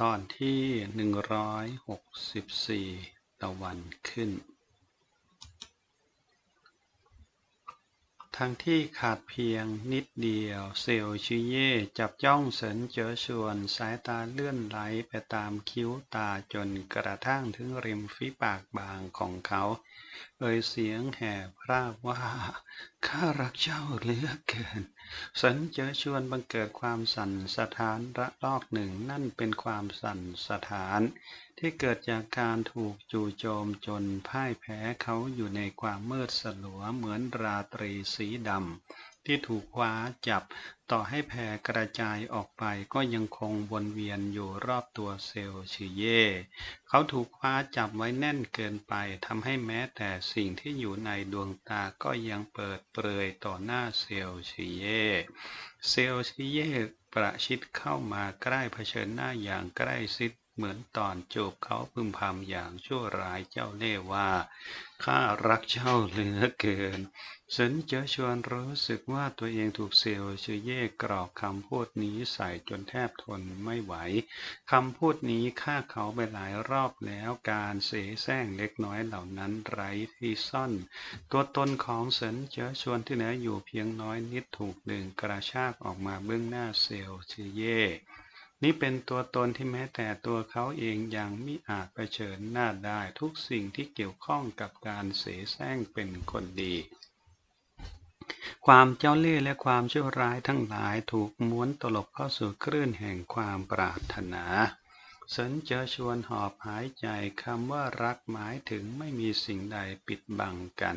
ตอนที่หนึ่งร้อยหกสิบสี่ตะวันขึ้น ทั้งที่ขาดเพียงนิดเดียวเซลชิเย่จับจ้องเสินเจอชวน สายตาเลื่อนไหลไปตามคิ้วตาจนกระทั่งถึงริมฝีปากบางของเขา เอ่ยเสียงแหบพร่าว่า ข้ารักเจ้าเหลือเกินสันเจอชวนบังเกิดความสั่นสะท้านระลอกหนึ่งนั่นเป็นความสั่นสะท้าน ที่เกิดจากการถูกจู่โจมจนพ่ายแพ้เขาอยู่ในความมืดสลัวเหมือนราตรีสีดำที่ถูกคว้าจับต่อให้แผ่กระจายออกไปก็ยังคงวนเวียนอยู่รอบตัวเซลล์ชิเย่เขาถูกคว้าจับไว้แน่นเกินไปทำให้แม้แต่สิ่งที่อยู่ในดวงตาก็ยังเปิดเปรยต่อหน้าเซลล์ชิเย่เซลล์ชิเย่ประชิดเข้ามาใกล้เผชิญหน้าอย่างใกล้ชิด เหมือนตอนจบเขาพึมพำอย่างชั่วร้ายเจ้าเล่ห์ว่า ข้ารักเจ้าเหลือเกินเซินเจอชวนรู้สึกว่าตัวเองถูกเซลชื่อเย่กรอกคำพูดนี้ใส่จนแทบทนไม่ไหว คำพูดนี้ฆ่าเขาไปหลายรอบแล้วการเสแสร้งเล็กน้อยเหล่านั้นไร้ที่ซ่อน ตัวตนของเซินเจอชวนที่เหลืออยู่เพียงน้อยนิดถูกดึงกระชากออกมาเบื้องหน้าเซลชื่อเย่ นี่เป็นตัวตนที่แม้แต่ตัวเขาเองยังไม่อาจเผชิญหน้าได้ทุกสิ่งที่เกี่ยวข้องกับการเสแสร้งเป็นคนดี ความเจ้าเล่ห์และความชั่วร้ายทั้งหลายถูกม้วนตลบเข้าสู่คลื่นแห่งความปรารถนาเสนเจอชวนหอบหายใจคำว่ารักหมายถึงไม่มีสิ่งใดปิดบังกัน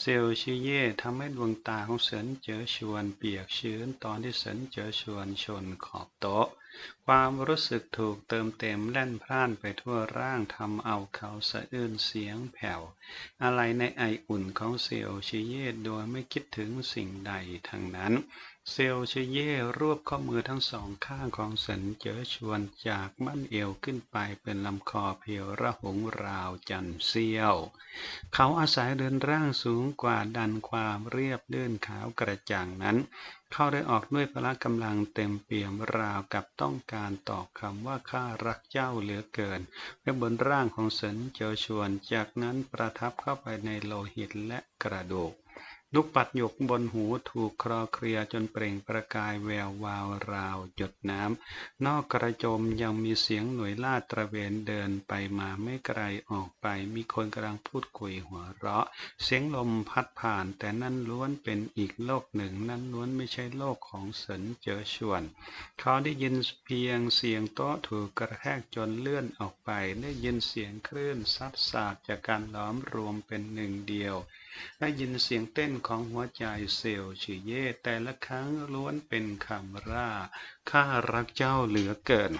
เซลชิเย่ทำให้ดวงตาของเสนเจอชวนเปียกชื้นตอนที่เสนเจอชวนชนขอบโต๊ะ ความรู้สึกถูกเติมเต็มแล่นพร่านไปทั่วร่างทำเอาเขาสะอื้นเสียงแผ่ว อะไรในไออุ่นของเซลชิเย่โดยไม่คิดถึงสิ่งใดทั้งนั้น เซลชิเย่รวบข้อมือทั้งสองข้างของสันเจอชวนจากมั่นเอวขึ้นไปเป็นลำคอเพียวระหงราวจันเซียว เขาอาศัยเดินร่างสูงกว่าดันความเรียบเลื่อนขาวกระจ่างนั้น เข้าได้ออกด้วยพละกำลังเต็มเปี่ยมราวกับต้องการตอบคำว่าข้ารักเจ้าเหลือเกินไว้บนร่างของเสินเจอชวน จากนั้นประทับเข้าไปในโลหิตและกระดูก ลูกปัดหยกบนหูถูกคลอเคลียจนเปล่งประกายแวววาวราวหยดน้ำ นอกกระโจมยังมีเสียงหน่วยลาดตระเวนเดินไปมาไม่ไกลออกไป มีคนกำลังพูดคุยหัวเราะ เสียงลมพัดผ่านแต่นั่นล้วนเป็นอีกโลกหนึ่ง นั่นล้วนไม่ใช่โลกของเสินเจอชวน เขาได้ยินเพียงเสียงโต๊ะถูกกระแทกจนเลื่อนออกไป ได้ยินเสียงคลื่นซัดสาดจากการล้อมรวมเป็นหนึ่งเดียว ได้ยินเสียงเต้นของหัวใจเซลล์ชื่อเย่แต่ละครั้งล้วนเป็นคำร่า ข้ารักเจ้าเหลือเกิน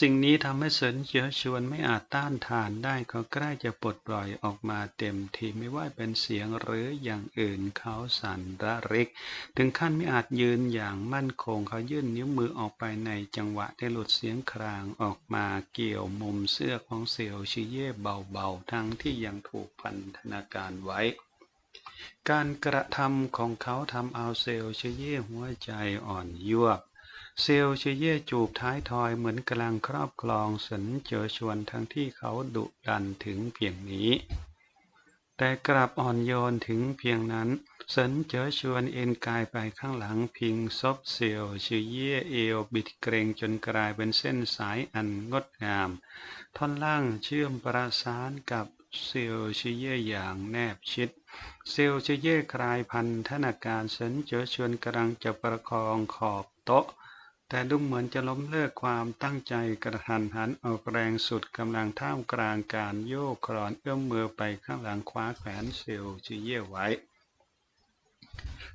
สิ่งนี้ทำให้เสินเชื้อชวนไม่อาจต้านทานได้เขาใกล้จะปลดปล่อยออกมาเต็มทีไม่ว่าเป็นเสียงหรืออย่างอื่นเขาสั่นระริก ถึงขั้นไม่อาจยืนอย่างมั่นคงเขายื่นนิ้วมือออกไปในจังหวะที่หลุดเสียงครางออกมาเกี่ยวมุมเสื้อของเซลชิเย่เบาๆ ทั้งที่ยังถูกพันธนาการไว้การกระทำของเขาทำเอาเซลเชเย่หัวใจอ่อนยวบ เซลเชเย่จูบท้ายทอยเหมือนกำลังครอบครองสนเจอชวนทั้งที่เขาดุดันถึงเพียงนี้ แต่กลับอ่อนโยนถึงเพียงนั้นสนเจอชวนเอ็นกายไปข้างหลังพิงซบเซลเชเย่เอวบิดเกรงจนกลายเป็นเส้นสายอันงดงาม ท่อนล่างเชื่อมประสานกับเซลเชเย่อย่างแนบชิด เซลเชเย่คลายพันธนาการสนเจอชวนกำลังจะประคองขอบโต๊ะ แต่ดูเหมือนจะล้มเลิกความตั้งใจกระทันหันออกแรงสุดกำลังท่ามกลางการโยกคลอนเอื้อมมือไปข้างหลังคว้าแขนเซลชิเย่ไว้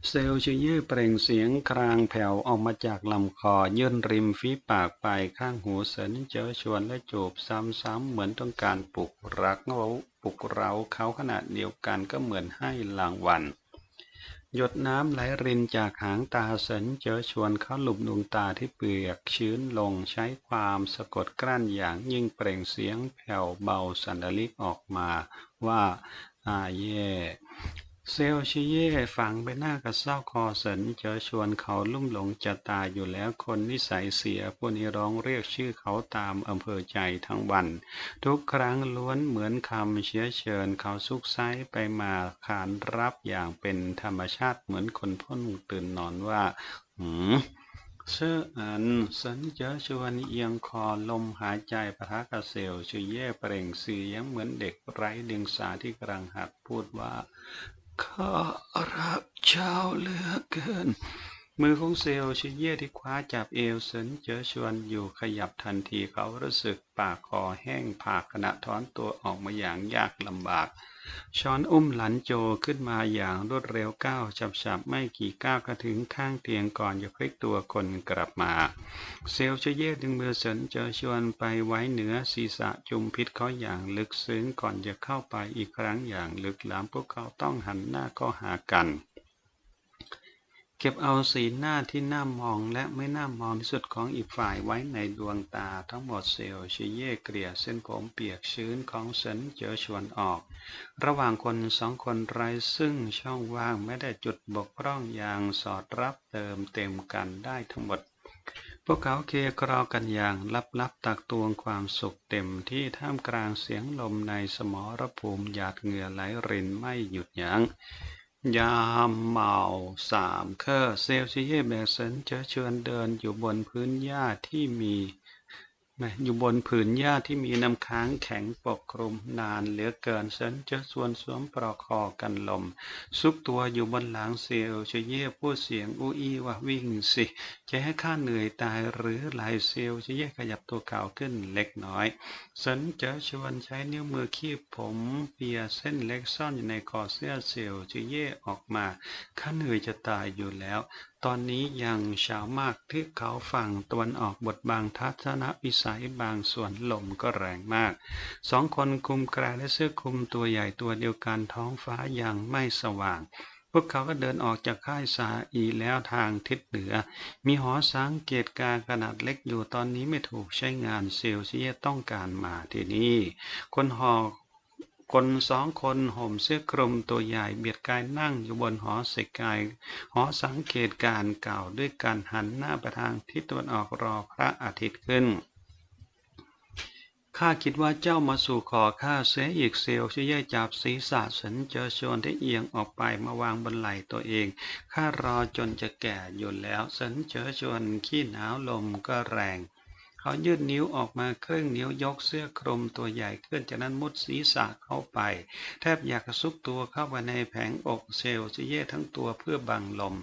เซลชิเย่เปล่งเสียงครางแผ่วออกมาจากลำคอยื่นริมฝีปากไปข้างหูเสนเจอชวนและจูบซ้ำๆเหมือนต้องการปลุกรักเราปลุกเราเขาขนาดเดียวกันก็เหมือนให้รางวัล หยดน้ำไหลรินจากหางตาเสินเจอชวนเขาหลุมดวงตาที่เปียกชื้นลงใช้ความสะกดกลั้นอย่างยิ่งเปล่งเสียงแผ่วเบาสันดลิกออกมาว่าอาเย่ เซลชิเย่ฝังไปหน้ากระเซ้าคอเสินเจอชวนเขาลุ่มหลงจะตายอยู่แล้วคนนิสัยเสียพวกนี้ร้องเรียกชื่อเขาตามอำเภอใจทั้งวัน ทุกครั้งล้วนเหมือนคำเชื้อเชิญเขาซุกไซไปมาขานรับอย่างเป็นธรรมชาติเหมือนคนพ่นตื่นนอนว่า หืมเชื่ออันสันเจอชวนเอียงคอลมหายใจปะทะกระเซลช่วยเย่เปล่งเสียงเหมือนเด็กไร้เดียงสาที่กำลังหัดพูดว่า ข้ารักเจ้าเหลือเกิน มือของเซลชิเย่ที่คว้าจับเอวเซินเจอชวนอยู่ขยับทันทีเขารู้สึกปากคอแห้งผากขณะถอนตัวออกมาอย่างยากลำบาก ช้อนอุ้มหลันโจขึ้นมาอย่างรวดเร็วก้าวฉับๆไม่กี่ก้าวก็ถึงข้างเตียงก่อนจะพลิกตัวคนกลับมา เซลชเย่ดึงมือเซินเจอชวนไปไว้เหนือศีรษะจุมพิษเขาอย่างลึกซึ้งก่อนจะเข้าไปอีกครั้งอย่างลึกล้ำพวกเขาต้องหันหน้าเข้าหากัน เก็บเอาสีหน้าที่น่ามองและไม่น่ามองที่สุดของอีกฝ่ายไว้ในดวงตาทั้งหมดเซลชิเย่เกลี่ยเส้นผมเปียกชื้นของเซนเจอชวนออก ระหว่างคนสองคนไร้ซึ่งช่องว่างไม่ได้จุดบกพร่องอย่างสอดรับเติมเต็มกันได้ทั้งหมด พวกเขาเคลียร์กรอกันอย่างลับๆตักตวงความสุขเต็มที่ท่ามกลางเสียงลมในสมรภูมิหยาดเหงื่อไหลรินไม่หยุดยัง้ง ยามเมาสามเคอเซลซีเย่แบกเซนเจอชวนเดินอยู่บนพื้นหญ้าที่มี อยู่บนผืนหญ้าที่มีน้ำค้างแข็งปกคลุมนานเหลือเกินเซนเจอส่วนสวมปลอกคอกันลม ซุกตัวอยู่บนหลังเซลเชเย่พูดเสียงอู้อี้ว่าวิ่งสิจะให้ข้าเหนื่อยตายหรือหลายเซลเชเย่ขยับตัวเก่าขึ้นเล็กน้อยเซนเจอชวนใช้นิ้วมือคีบผมเปียเส้นเล็กซ่อนอยู่ในคอเสื้อเซลเชเย่ออกมาข้าเหนื่อยจะตายอยู่แล้ว ตอนนี้ยังเช้ามากที่เขาฝั่งตะวันออกบทบางทัศนวิสัยบางส่วนลมก็แรงมาก สองคนคุมกระและเสื้อคลุมตัวใหญ่ตัวเดียวกันท้องฟ้ายังไม่สว่าง พวกเขาก็เดินออกจากค่ายสาอีแล้วทางทิศเหนือ มีหอสังเกตการณ์ขนาดเล็กอยู่ตอนนี้ไม่ถูกใช้งานเซลเซียต้องการมาที่นี่ คนหอก คนสองคนห่มเสื้อคลุมตัวใหญ่เบียดกายนั่งอยู่บนหอเสกกาย หอสังเกตการเก่าด้วยการหันหน้าไปทางทิศตะวันออกรอพระอาทิตย์ขึ้นข้าคิดว่าเจ้ามาสู่ขอข้าเสียอีกเซลช่วยย่อยจับศีรษะฉันเจอชวนที่เอียงออกไปมาวางบนไหล่ตัวเอง ข้ารอจนจะแก่อยู่แล้วฉันเจอชวนขี้หนาวลมก็แรง เขายืดนิ้วออกมาครึ่งนิ้วยกเสื้อคลุมตัวใหญ่ขึ้นจากนั้นมุดศีรษะเข้าไป แทบอยากซุกตัวเข้าไปในแผงอกเซลจะเย่ทั้งตัวเพื่อบังลม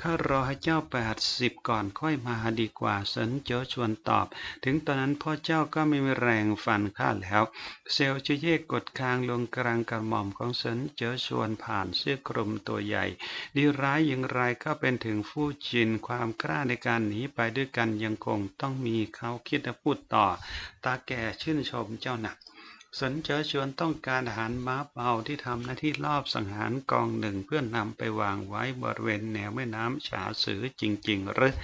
ข้ารอให้เจ้าแปดสิบก่อนค่อยมาดีกว่าเสินเจอชวนตอบ ถึงตอนนั้นพ่อเจ้าก็ไม่มีแรงฟันข้าแล้ว เซลจะเย่กดคางลงกลางกระหม่อมของเสินเจอชวนผ่านเสื้อคลุมตัวใหญ่ ดีร้ายอย่างไรก็เป็นถึงผู้ชินความกล้าในการหนีไปด้วยกันยังคงต้องมีเขาคิดและพูดต่อ ตาแก่ชื่นชมเจ้าหนัก สนเจอชวนต้องการทหารม้าเบาที่ทำหน้าที่รอบสังหารกองหนึ่งเพื่อนำไปวางไว้บริเวณแนวแม่น้ำฉาสือจริง ๆ หรือ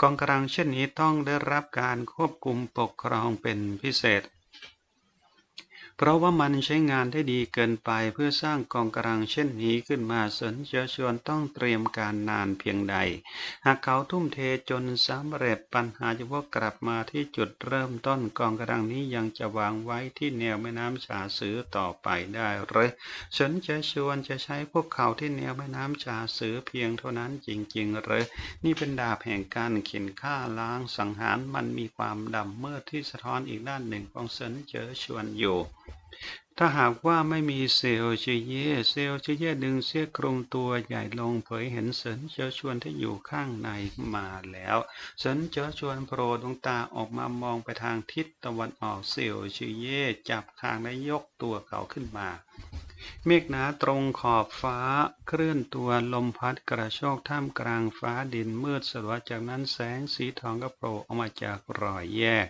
กองกำลังเช่นนี้ต้องได้รับการควบคุมปกครองเป็นพิเศษ เพราะว่ามันใช้งานได้ดีเกินไปเพื่อสร้างกองกำลังเช่นนี้ขึ้นมาสนเจอชวนต้องเตรียมการนานเพียงใด หากเขาทุ่มเทจนสำเร็จปัญหาจะวกกลับมาที่จุดเริ่มต้นกองกำลังนี้ยังจะวางไว้ที่แนวแม่น้ำฉาสือต่อไปได้หรือฉันจะชวนจะใช้พวกเขาที่แนวแม่น้ำฉาสือเพียงเท่านั้นจริงๆหรือนี่เป็นดาบแห่งการเข็นฆ่าล้างสังหารมันมีความดำมืดที่สะท้อนอีกด้านหนึ่งของเซินเจอชวนอยู่ ถ้าหากว่าไม่มีเซลล์ชื่อเยเซลล์ชื่อเยดึงเสื้อคลุมตัวใหญ่ลงเผยเห็นเสินเจ้าชวนที่อยู่ข้างในมาแล้วเสินเจ้าชวนโผล่ดวงตาออกมามองไปทางทิศตะวันออกเซลล์ชื่อเยจับคางและยกตัวเขาขึ้นมา เมฆหนาตรงขอบฟ้าเคลื่อนตัวลมพัดกระโชกท่ามกลางฟ้าดินมืดสลัวจากนั้นแสงสีทองก็โผล่ออกมาจากรอยแยก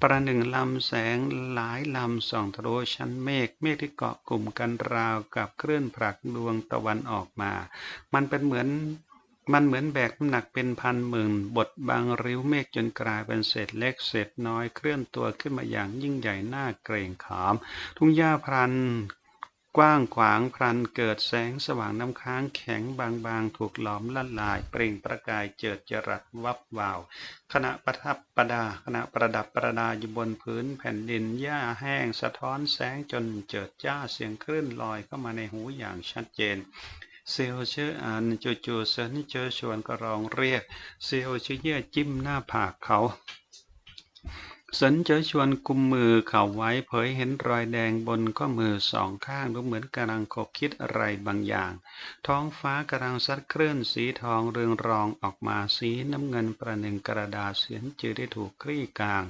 ประหนึ่งลำแสงหลายลำส่องทะลุชั้นเมฆเมฆที่เกาะกลุ่มกันราวกับเคลื่อนผลักดวงตะวันออกมา มันเป็นเหมือนมันเหมือนแบกน้ำหนักเป็นพันหมื่นบทบางริ้วเมฆจนกลายเป็นเศษเล็กเศษน้อยเคลื่อนตัวขึ้นมาอย่างยิ่งใหญ่หน่าเกรงขาม ทุ่งหญ้าพรัน กว้างขวางพลันเกิดแสงสว่างน้ำค้างแข็งบางๆ ถูกหลอมละลาย เปล่งประกายเจิดจรัสวับวาว ขณะประทับประดาขณะประดับประดาอยู่บนพื้นแผ่นดินหญ้าแห้งสะท้อนแสงจนเจิดจ้าเสียงคลื่นลอยเข้ามาในหูอย่างชัดเจนเซลเชื่ออันจู่ๆเซนเจอชวนก็ร้องเรียก เซลชื่อเย่จิ้มหน้าผากเขา สันเจอชวนกุมมือเข่าไว้เผยเห็นรอยแดงบนข้อมือสองข้างดูเหมือนกำลังขบคิดอะไรบางอย่าง ท้องฟ้ากำลังซัดคลื่นสีทองเรืองรองออกมาสีน้ำเงินประหนึ่งกระดาษเสียนจืดได้ถูกคลี่กลาง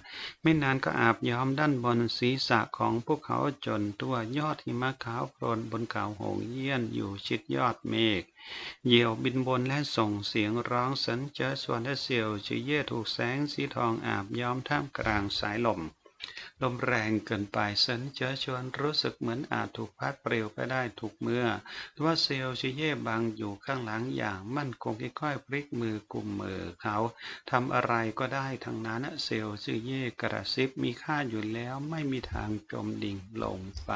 ไม่นานก็อาบย้อมด้านบนศีรษะของพวกเขาจนตัวยอดหิมะขาวโพลนบนเขาหงเยี่ยนอยู่ชิดยอดเมฆ เหยี่ยวบินบนและส่งเสียงร้องสันเจอส่วนและเซียวชื่อเย่ถูกแสงสีทองอาบย้อมท่ามกลางสายลม ลมแรงเกินไปสันเจอชวนรู้สึกเหมือนอาจถูกพัดเปลวไปได้ทุกเมื่อว่าเซียวชื่อเย่บังอยู่ข้างหลังอย่างมั่นคงค่อยๆพลิกมือกุมมือเขาทำอะไรก็ได้ทั้งนั้นเซียวชื่อเย่กระซิบมีค่าอยู่แล้วไม่มีทางจมดิ่งลงไป